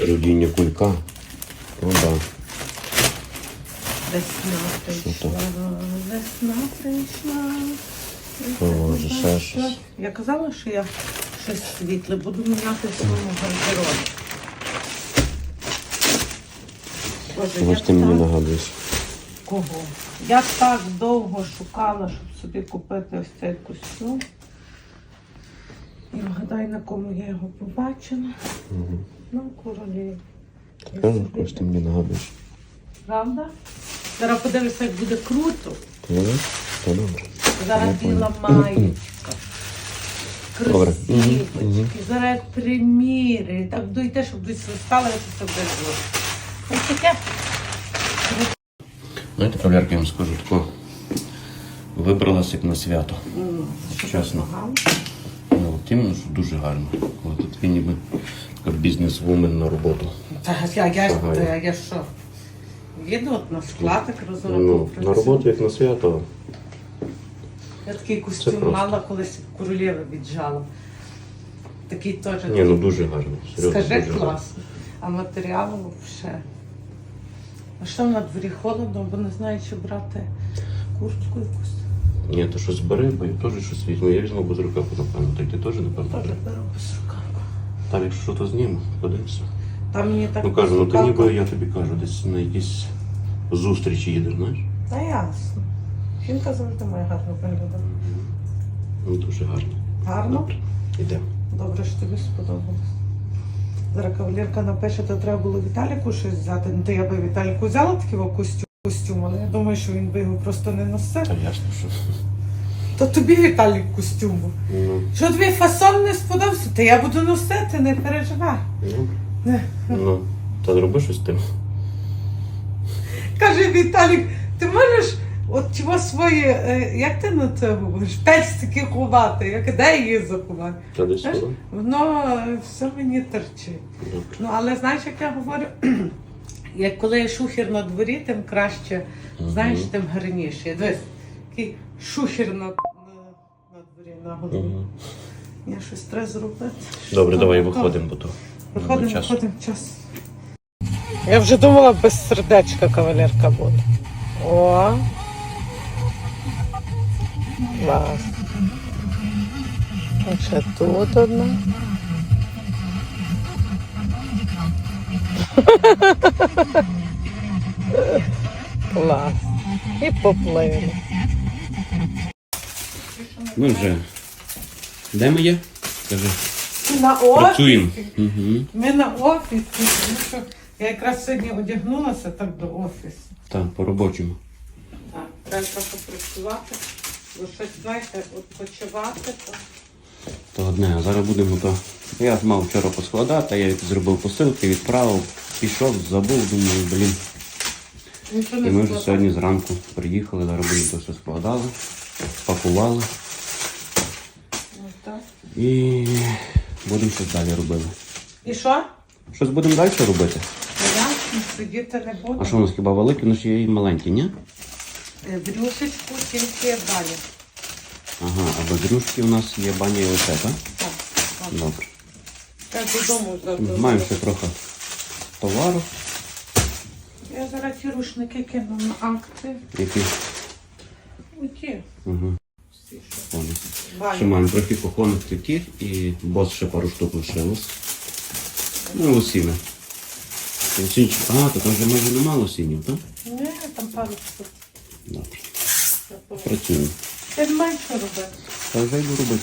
Родіння кулька. Ну да. Весна прийшла, весна прийшла. Боже, ще щось. Я казала, що я щось світле буду міняти в своєму гардеробі. Боже, я ж ти мені так- нагадуєш. Кого? Я так довго шукала, щоб собі купити ось цей костюм. І вгадай, на кому я його побачила. Угу. На королі. Я Кажу, когось ти мені нагадуєш. Правда? Зараз подивися, як буде круто. Не? Та добре. Зараз біла маєчка. Добре. Красивочки. мгм. Зараз як приміри. Так дойде, щоб десь свистала, я це буде було. Ось таке. Знаєте, кавалерка, я вам скажу тако. Вибралась як на свято. Чесно. Ага. Ну, от іменно, що дуже гарно. Коли тут ніби така бізнес-вумен на роботу. Та я, я, Ага. я, я що? Їду от на склад, так Ну, розробив. на роботу як на свято. Я такий Це костюм просто. мала колись в королеви віджала. Такий теж. Ні, ну дуже гарно. Серйозно, Скажи дуже гарно. класно. А матеріал взагалі. А що на дворі холодно, бо не знаю, чи брати куртку якусь. Ні, то щось бери, бо я теж щось візьму. Я візьму без рукаву, напевно. Так ти теж, напевно. Теж беру без рукаву. Там якщо що, то зніму, подивимося. Там мені так. Ну кажу, ну ти ніби я тобі кажу, десь на якісь зустрічі їдеш, знаєш? Та ясно. Жінка завжди має гарно виглядати. Ну дуже гарно. Гарно? Добре. Добре, що тобі сподобалось. Зараз кавалерка напише, то треба було Віталіку щось взяти. Ну, то я би Віталіку взяла такий костюм, костюм, але я думаю, що він би його просто не носив. Та ясно, що. То тобі Віталік костюм. був. Ну, Що тобі фасон не сподобався, то я буду носити, не переживай. ну, Не. ну, та роби щось з тим. Каже Віталік, ти можеш от чого свої, е, як ти на це говориш, пестики ховати, як де її заховати? Та десь Знаєш. Воно е, все мені терчить. Ну, але знаєш, як я говорю, як коли є шухер на дворі, тим краще, знаєш, тим гарніше. Дивись, такий шухер на, на, на дворі, на голові. Я щось треба зробити. Добре, давай виходимо, бо то. Виходимо, час. виходимо, час. Я вже думала, без сердечка кавалерка буде. О. Клас. А ще тут одна. Клас. І поплили. Ми вже. Де ми є? Скажи. На Працюємо. Угу. Ми на офісі, тому що я якраз сьогодні одягнулася так до офісу. Так, по робочому. Так, треба трохи працювати, бо щось, знаєте, відпочивати. То... То одне, а зараз будемо то. Я мав вчора поскладати, я зробив посилки, відправив, пішов, забув, думаю, блін. І ми вже сьогодні зранку приїхали, зараз будемо то все складали, пакували і будемо щось далі робити. І що? Щось будемо далі робити. Сидіти не буду. А що у нас хіба великі, ну ще є і маленькі, ні? Е, Брюшечку тільки далі. Ага, а без у нас є баня і оце, так? Так, так. Добре. Я додому завтра. Маємо ще трохи товару, Я зараз ті рушники кину на акцію. які. Оті. Угу. Ще маємо трохи кухонних таких і бос ще пару штук лишилось. Ну, лосіни. Лосінчик. А, то там вже майже нема лосінів, так? Ні, там пару штук. Добре. Працюємо. Ти не маєш що робити. Та вже йду робити.